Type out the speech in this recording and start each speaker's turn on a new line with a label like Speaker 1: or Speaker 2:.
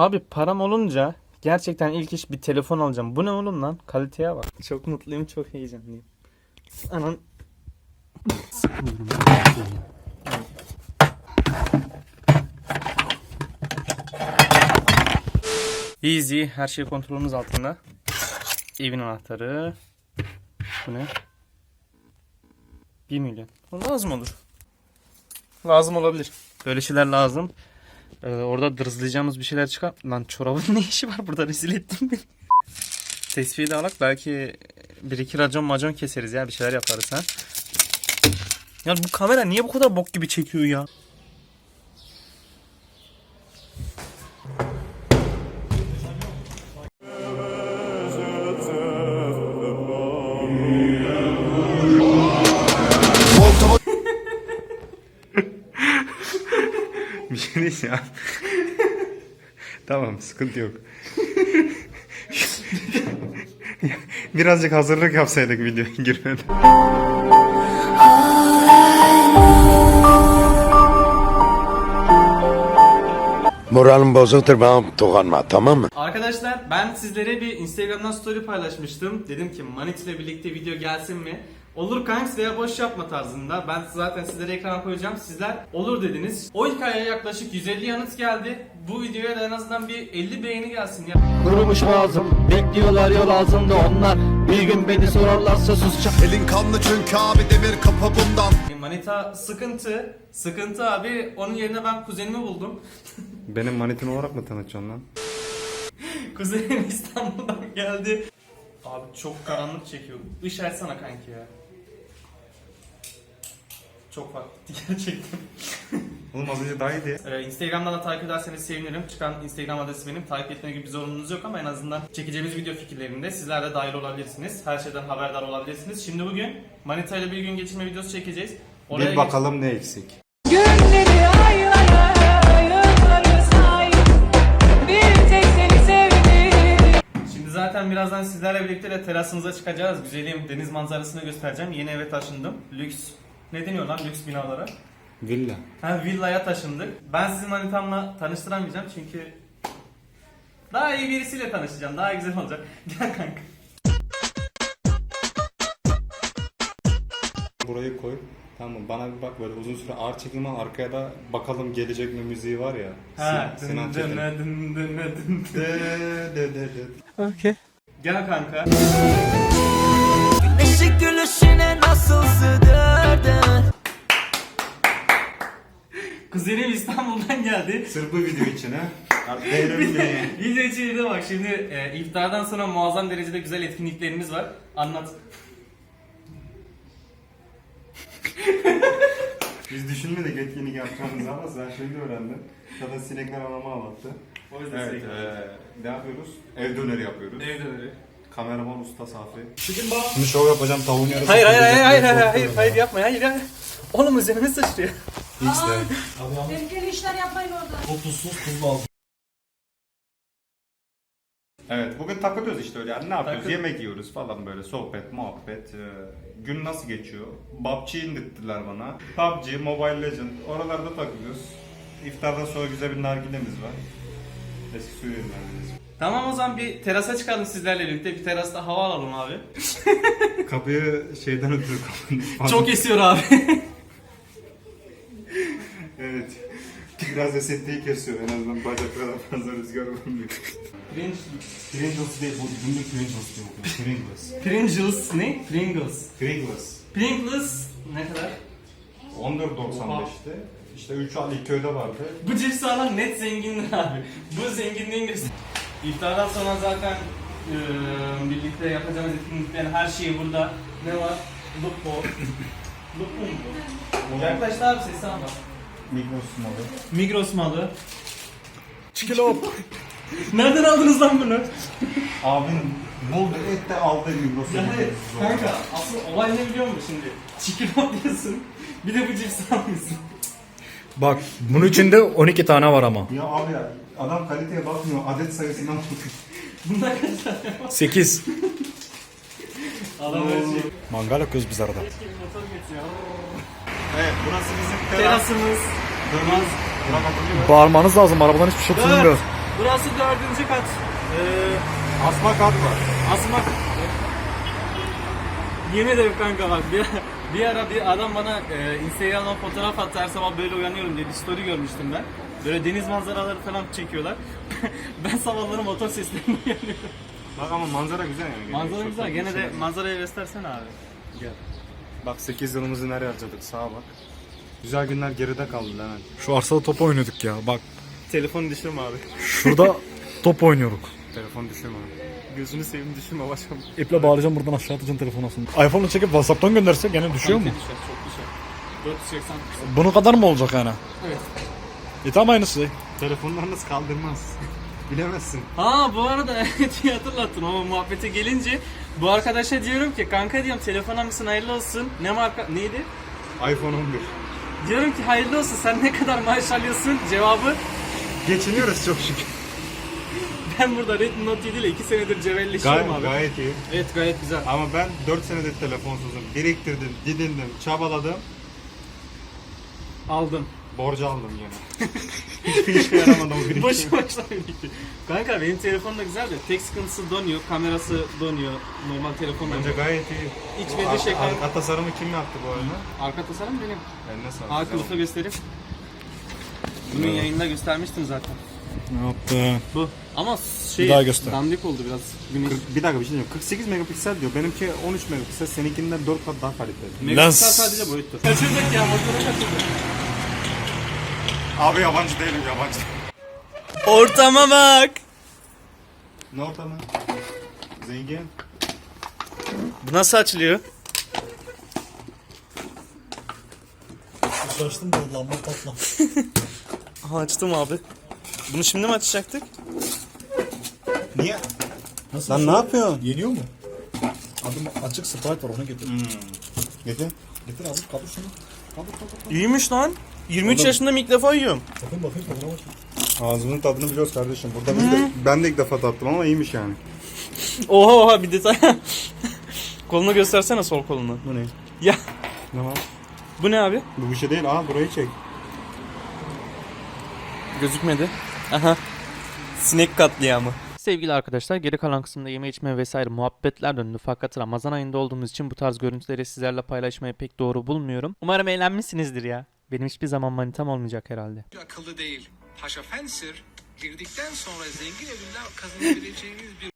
Speaker 1: Abi param olunca gerçekten ilk iş bir telefon alacağım. Bu ne oğlum lan? Kaliteye bak. Çok mutluyum, çok heyecanlıyım. Anan. Easy, her şey kontrolümüz altında. Evin anahtarı. Bu ne? 1 milyon. Bu lazım olur. Lazım olabilir. Böyle şeyler lazım. Ee, orada dırızlayacağımız bir şeyler çıkar. Lan çorabın ne işi var burada rezil ettin beni. Tesviye de alak belki bir iki racon macon keseriz ya bir şeyler yaparız ha. Ya bu kamera niye bu kadar bok gibi çekiyor ya? Ya. tamam sıkıntı yok. Birazcık hazırlık yapsaydık videoya girmeden.
Speaker 2: Moralim bozuktur bana dokunma tamam mı?
Speaker 1: Arkadaşlar ben sizlere bir Instagram'dan story paylaşmıştım. Dedim ki Manit ile birlikte video gelsin mi? Olur kanks veya boş yapma tarzında. Ben zaten sizlere ekrana koyacağım. Sizler olur dediniz. O hikayeye yaklaşık 150 yanıt geldi. Bu videoya da en azından bir 50 beğeni gelsin ya.
Speaker 3: Kurumuş boğazım Bekliyorlar yol ağzımda onlar Bir gün beni sorarlarsa susacağım
Speaker 4: Elin kanlı çünkü abi demir kapı bundan
Speaker 1: Manita sıkıntı. Sıkıntı abi. Onun yerine ben kuzenimi buldum.
Speaker 5: Benim manitin olarak mı tanıtacaksın lan?
Speaker 1: Kuzenim İstanbul'dan geldi. Abi çok karanlık çekiyor. Işık açsana kanki ya. Çok farklı gerçekten.
Speaker 5: Oğlum az önce daha iyiydi.
Speaker 1: Ee, Instagram'dan da takip ederseniz sevinirim. Çıkan Instagram adresi benim. Takip etme gibi bir zorunluluğunuz yok ama en azından çekeceğimiz video fikirlerinde sizler de dahil olabilirsiniz. Her şeyden haberdar olabilirsiniz. Şimdi bugün Manita ile bir gün geçirme videosu çekeceğiz. Oraya
Speaker 5: Bir
Speaker 1: geç-
Speaker 5: bakalım ne eksik.
Speaker 6: Günleri aylara yılları say Bir tek seni sevdim
Speaker 1: Şimdi zaten birazdan sizlerle birlikte de terasımıza çıkacağız. Güzelim deniz manzarasını göstereceğim. Yeni eve taşındım. Lüks. Ne deniyor lan lüks binalara?
Speaker 5: Villa.
Speaker 1: Ha villaya taşındık. Ben sizin manitamla tanıştıramayacağım çünkü daha iyi birisiyle tanışacağım. Daha güzel olacak. Gel kanka.
Speaker 5: Burayı koy. Tamam mı? Bana bir bak böyle uzun süre ağır çekim al. Arkaya da bakalım gelecek mi müziği var ya.
Speaker 1: Ha,
Speaker 5: Sin- Sinan Çetin. De de de de.
Speaker 1: Gel kanka.
Speaker 3: Gülüşüne nasıl sığdırdın
Speaker 1: Kuzenim İstanbul'dan geldi.
Speaker 5: Sırf bu video için ha. Artık Değerim diye.
Speaker 1: Video bak şimdi e, iftardan sonra muazzam derecede güzel etkinliklerimiz var. Anlat.
Speaker 5: Biz düşünmedik etkinlik yapacağımızı ama sen şimdi öğrendin. Zaten sinekler anama anlattı.
Speaker 1: O yüzden
Speaker 5: Evet,
Speaker 1: sevgilim.
Speaker 5: eee, ne yapıyoruz? Ev döneri yapıyoruz.
Speaker 1: Evde öyle.
Speaker 5: Kameraman usta Safi. Şimdi şov yapacağım tavuğun yarısı.
Speaker 1: Hayır hayır hayır hayır hayır hayır, hayır
Speaker 5: ya.
Speaker 1: yapma hayır hayır. Oğlum üzerime sıçrıyor.
Speaker 5: X de.
Speaker 6: Tehlikeli işler yapmayın orada
Speaker 5: Evet bugün takılıyoruz işte öyle yani ne yapıyoruz
Speaker 1: Takıl-
Speaker 5: yemek yiyoruz falan böyle sohbet muhabbet Ee, gün nasıl geçiyor PUBG indirttiler bana PUBG Mobile Legend oralarda takılıyoruz İftardan sonra güzel bir nargilemiz var Eski Suriye nargilesi
Speaker 1: Tamam o zaman bir terasa çıkalım sizlerle birlikte. Bir terasta hava alalım abi.
Speaker 5: Kapıyı şeyden ötürü kapandı
Speaker 1: Çok esiyor abi.
Speaker 5: Evet Biraz esettiği kesiyor en azından bacaklara fazla rüzgar vurmuyor Pringles değil bu günlük Pringles diye okuyor Pringles
Speaker 1: Pringles ne? Pringles.
Speaker 5: Pringles
Speaker 1: Pringles ne kadar?
Speaker 5: 14.95'ti İşte 3 al köyde vardı
Speaker 1: Bu cips alan net zenginler abi. Bu zenginliğin göster. İftardan sonra zaten eee, birlikte yapacağımız etkinliklerin her şeyi burada. Ne var? Lupo. Lupo mu bu? Yaklaştı abi sesi ama.
Speaker 5: Migros malı
Speaker 1: Migros malı. Çikilop. Nereden aldınız lan bunu?
Speaker 5: Abim buldu et de aldı Migros'a.
Speaker 1: Yani kanka asıl olay ne biliyor musun şimdi? Çikilop diyorsun. Bir de bu cips almışsın.
Speaker 7: Bak bunun içinde 12 tane var ama.
Speaker 5: Ya abi ya adam kaliteye bakmıyor adet sayısından bakıyor.
Speaker 1: Bunlar kaç tane var?
Speaker 7: 8.
Speaker 1: Adam öyle şey.
Speaker 7: Mangal yakıyoruz biz arada.
Speaker 1: Motor geçiyor.
Speaker 5: Evet burası bizim teras.
Speaker 1: Terasımız.
Speaker 5: Dönmez. Bakılıyor.
Speaker 7: Bağırmanız lazım arabadan hiçbir şey duyulmuyor.
Speaker 1: Burası dördüncü kat. Ee,
Speaker 5: Asma kat var.
Speaker 1: asmak. Yemin ederim kanka bak bir, bir ara bir adam bana e, Instagram'dan fotoğraf attı her sabah böyle uyanıyorum diye bir story görmüştüm ben. Böyle deniz manzaraları falan çekiyorlar. ben sabahları motor seslerine uyanıyorum.
Speaker 5: Bak ama manzara güzel yani.
Speaker 1: Manzara
Speaker 5: Çok
Speaker 1: güzel.
Speaker 5: çok
Speaker 1: Gene de
Speaker 5: güzel.
Speaker 1: manzarayı göstersene abi.
Speaker 5: Bak 8 yılımızı nereye harcadık sağa bak. Güzel günler geride kaldı Levent.
Speaker 7: Şu arsada top oynuyorduk ya. Bak
Speaker 1: Telefonu düşürme abi.
Speaker 7: şurada top oynuyorduk.
Speaker 5: Telefon düşürme.
Speaker 1: Gözünü seveyim düşürme başım.
Speaker 7: İple bağlayacağım buradan aşağı atacaksın telefonu aslında. iPhone'la çekip WhatsApp'tan gönderse gene düşüyor mu?
Speaker 1: Düşer, çok düşer. 480.
Speaker 7: Bunu kadar mı olacak yani?
Speaker 1: Evet.
Speaker 7: E tam aynısı.
Speaker 5: Telefonlarınız kaldırmaz. Bilemezsin.
Speaker 1: Ha bu arada evet iyi hatırlattın o muhabbete gelince bu arkadaşa diyorum ki kanka diyorum telefona mısın hayırlı olsun ne marka neydi?
Speaker 5: iPhone 11.
Speaker 1: Diyorum ki hayırlı olsun sen ne kadar maaş alıyorsun cevabı
Speaker 5: Geçiniyoruz çok şükür.
Speaker 1: Ben burada Redmi Note 7 ile 2 senedir cebelleşiyorum
Speaker 5: Gayet,
Speaker 1: abi.
Speaker 5: gayet iyi.
Speaker 1: Evet gayet güzel.
Speaker 5: Ama ben 4 senedir telefonsuzum. Biriktirdim, didindim, çabaladım.
Speaker 1: Aldım.
Speaker 5: Borcu aldım yine. Hiçbir işe yaramadı o biriktim.
Speaker 1: Boş boşuna birikti. Kanka benim telefon da güzel de tek sıkıntısı donuyor, kamerası donuyor. Normal telefonla.
Speaker 5: Bence gayet iyi.
Speaker 1: İç ve dış ekran.
Speaker 5: Arka tasarımı kim yaptı bu arada?
Speaker 1: Arka tasarım benim.
Speaker 5: Eline sağlık.
Speaker 1: Aa kılıfı göstereyim. Bugün yayında göstermiştim zaten.
Speaker 7: Ne yaptı?
Speaker 1: Bu. Ama şey
Speaker 7: Bir daha göster.
Speaker 1: dandik oldu biraz. Güneş.
Speaker 5: Kırk- Bir dakika bir şey diyeyim. 48 megapiksel diyor. Benimki 13 megapiksel. Seninkinden 4 kat daha kaliteli.
Speaker 1: Megapiksel
Speaker 7: Lens.
Speaker 1: sadece boyuttu. Kaçırdık ya motoru kaçırdık.
Speaker 5: Abi yabancı değilim yabancı.
Speaker 1: Ortama bak.
Speaker 5: Ne ortamı? Zengin.
Speaker 1: Bu nasıl açılıyor?
Speaker 7: Şaştım da lamba patlam.
Speaker 1: Aha açtım abi. Bunu şimdi mi açacaktık?
Speaker 5: Niye?
Speaker 7: Nasıl
Speaker 5: Lan ne yapıyorsun?
Speaker 7: Yeniyor mu? Adım açık Sprite var onu getir.
Speaker 5: Getir.
Speaker 7: Getir abi kaldır şunu.
Speaker 1: İyiymiş lan. 23 yaşında ilk defa yiyorum.
Speaker 7: Bakın bakayım tadına bak.
Speaker 5: Ağzımın tadını biliyoruz kardeşim. Burada biz de, ben de ilk defa tattım ama iyiymiş yani.
Speaker 1: Oha oha bir detay. kolunu göstersene sol kolunu.
Speaker 5: Bu ne?
Speaker 1: Ya
Speaker 5: Ne var?
Speaker 1: bu ne abi?
Speaker 5: Bu bir şey değil. Aa burayı çek.
Speaker 1: Gözükmedi. Aha. Sinek katliamı. Sevgili arkadaşlar geri kalan kısımda yeme içme vesaire muhabbetler döndü fakat Ramazan ayında olduğumuz için bu tarz görüntüleri sizlerle paylaşmayı pek doğru bulmuyorum. Umarım eğlenmişsinizdir ya. Benim hiçbir zaman manitam olmayacak herhalde.
Speaker 8: akıllı değil. Paşa Fencer girdikten sonra zengin evinden kazanabileceğiniz bir